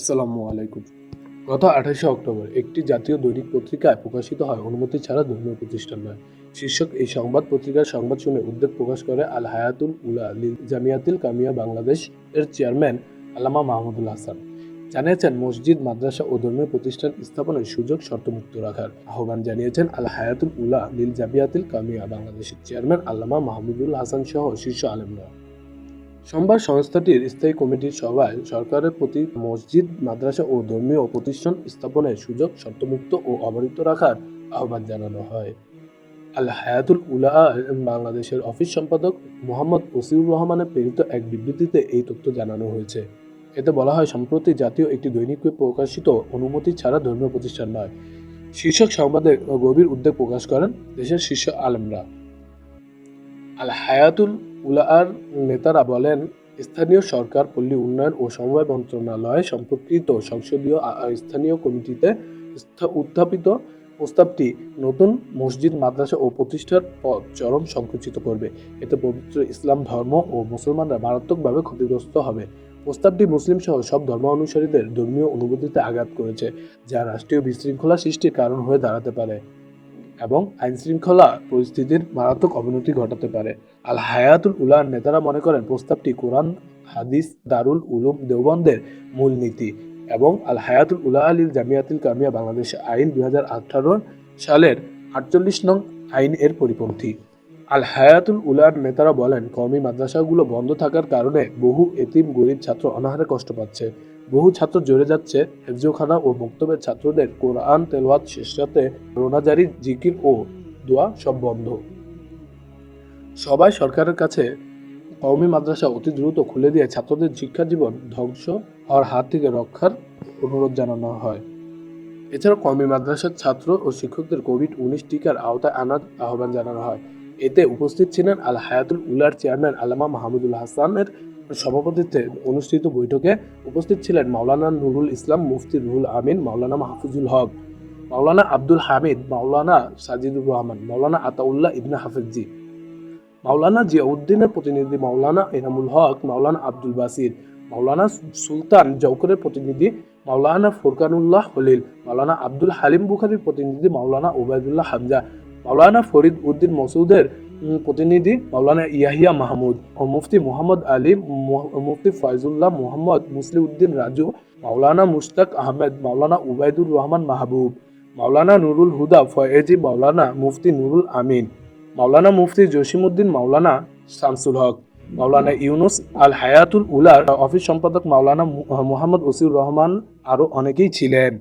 আসসালামু আলাইকুম। গত আঠাশে অক্টোবর একটি জাতীয় দৈনিক পত্রিকায় প্রকাশিত হয়, অনুমতি ছাড়া ধর্মীয় প্রতিষ্ঠান নয়। শীর্ষক এই সংবাদ পত্রিকার সংবাদ শুনে উদ্বেগ প্রকাশ করে আল হায়াতুল উলা জামিয়াতিল কামিয়া বাংলাদেশ এর চেয়ারম্যান আল্লামা মাহমুদুল হাসান। জানিয়েছেন, মসজিদ, মাদ্রাসা ও ধর্মীয় প্রতিষ্ঠান স্থাপনের সুযোগ শর্তমুক্ত রাখার আহ্বান জানিয়েছেন আল হায়াতুল উলা লিল জামিয়াতিল কামিয়া বাংলাদেশের চেয়ারম্যান আল্লামা মাহমুদুল হাসান সহ শীর্ষ আলেমরা। সোমবার সংস্থাটির স্থায়ী কমিটির সভায় সরকারের প্রতি মসজিদ, মাদ্রাসা ও ধর্মীয় প্রতিষ্ঠান স্থাপনের সুযোগ শর্তমুক্ত ও অবহিত রাখার আহ্বান জানানো হয়। আল হায়াতুল উলা বাংলাদেশের অফিস সম্পাদক মোহাম্মদ ওসিউর রহমানের প্রেরিত এক বিবৃতিতে এই তথ্য জানানো হয়েছে। এতে বলা হয়, সম্প্রতি জাতীয় একটি দৈনিকে প্রকাশিত অনুমতি ছাড়া ধর্মীয় প্রতিষ্ঠান নয়। শীর্ষক সংবাদে গভীর উদ্বেগ প্রকাশ করেন দেশের শীর্ষ আলেমরা। আল হায়াতুল উলার নেতারা বলেন, স্থানীয় সরকার, পল্লী উন্নয়ন ও সমবায় মন্ত্রণালয় সম্পর্কিত সংসদীয় স্থানীয় কমিটিতে উত্থাপিত প্রস্তাবটি নতুন মসজিদ, মাদ্রাসা ও প্রতিষ্ঠার পথ চরম সংকুচিত করবে। এতে পবিত্র ইসলাম ধর্ম ও মুসলমানরা মারাত্মকভাবে ক্ষতিগ্রস্ত হবে। প্রস্তাবটি মুসলিম সহ সব ধর্মানুসারীদের ধর্মীয় অনুভূতিতে আঘাত করেছে, যা রাষ্ট্রীয় বিশৃঙ্খলা সৃষ্টির কারণ হয়ে দাঁড়াতে পারে। এবং আইনশৃঙ্খলা পরিস্থিতির মারাত্মক অবনতি ঘটাতে পারে। আল হায়াতুল উলার নেতারা মনে করেন, প্রস্তাবটি কোরআন, হাদিস, দারুল উলুম, দেওবন্দের মূলনীতি এবং আল হায়াতুল উলা আলীর জামিয়াতুল কামিয়া বাংলাদেশ আইন দুই হাজার আঠারো সালের আটচল্লিশ নং আইন এর পরিপন্থী। আল হায়াতুল উলার নেতারা বলেন, কওমি মাদ্রাসাগুলো বন্ধ থাকার কারণে বহু এতিম গরিব ছাত্র অনাহারে কষ্ট পাচ্ছে। বহু ছাত্র জড়ে যাচ্ছে হেফজোখানা ও মুক্তবের ছাত্রদের কোরআন, তেলওয়াত, শেষরাতে রোনাজারি জিকির ও দোয়া সব বন্ধ। সবাই সরকারের কাছে কওমি মাদ্রাসা অতি দ্রুত খুলে দিয়ে ছাত্রদের শিক্ষা জীবন ধ্বংস হওয়ার হাত থেকে রক্ষার অনুরোধ জানানো হয়। এছাড়া কওমি মাদ্রাসার ছাত্র ও শিক্ষকদের কোভিড উনিশ টিকার আওতায় আনার আহ্বান জানানো হয়। এতে উপস্থিত ছিলেন আল হায়াতুল উলার চেয়ারম্যান আল্লামা মাহমুদুল হাসানের সভাপতিত্বে অনুষ্ঠিত বৈঠকে উপস্থিত ছিলেন মাওলানা নুরুল ইসলাম মুফতি রুহুল আমিন, মাওলানা মাহফুজুল হক, মাওলানা আব্দুল হামিদ, মাওলানা সাজিদুর রহমান, মাওলানা আতাউল্লাহ ইবনে হাফিজি, মাওলানা জিয়াউদ্দিনের প্রতিনিধি মাওলানা এনামুল হক, মাওলানা আব্দুল বাসির, মাওলানা সুলতান জৌকরের প্রতিনিধি মাওলানা ফুরকানুল্লাহ হলিল মাওলানা আব্দুল হালিম বুখারির প্রতিনিধি মাওলানা ওবায়দুল্লাহ হামজা মাওলানা ফরিদ উদ্দিন মসুদের প্রতিনিধি মাওলানা ইয়াহিয়া মাহমুদ ও মুফতি মোহাম্মদ আলী মুফতি ফয়জুল্লাহ মোহাম্মদ মুসলিউদ্দিন রাজু, মাওলানা মুশতাক আহমেদ, মাওলানা উবাইদুর রহমান মাহবুব, মাওলানা নুরুল হুদা ফয়েজি, মাওলানা মুফতি নুরুল আমিন, মাওলানা মুফতি জসিমউদ্দিন, মাওলানা শামসুল হক, মাওলানা ইউনুস আল হায়াতুল উলার অফিস সম্পাদক মাওলানা মোহাম্মদ ওসিউর রহমান আরও অনেকেই ছিলেন।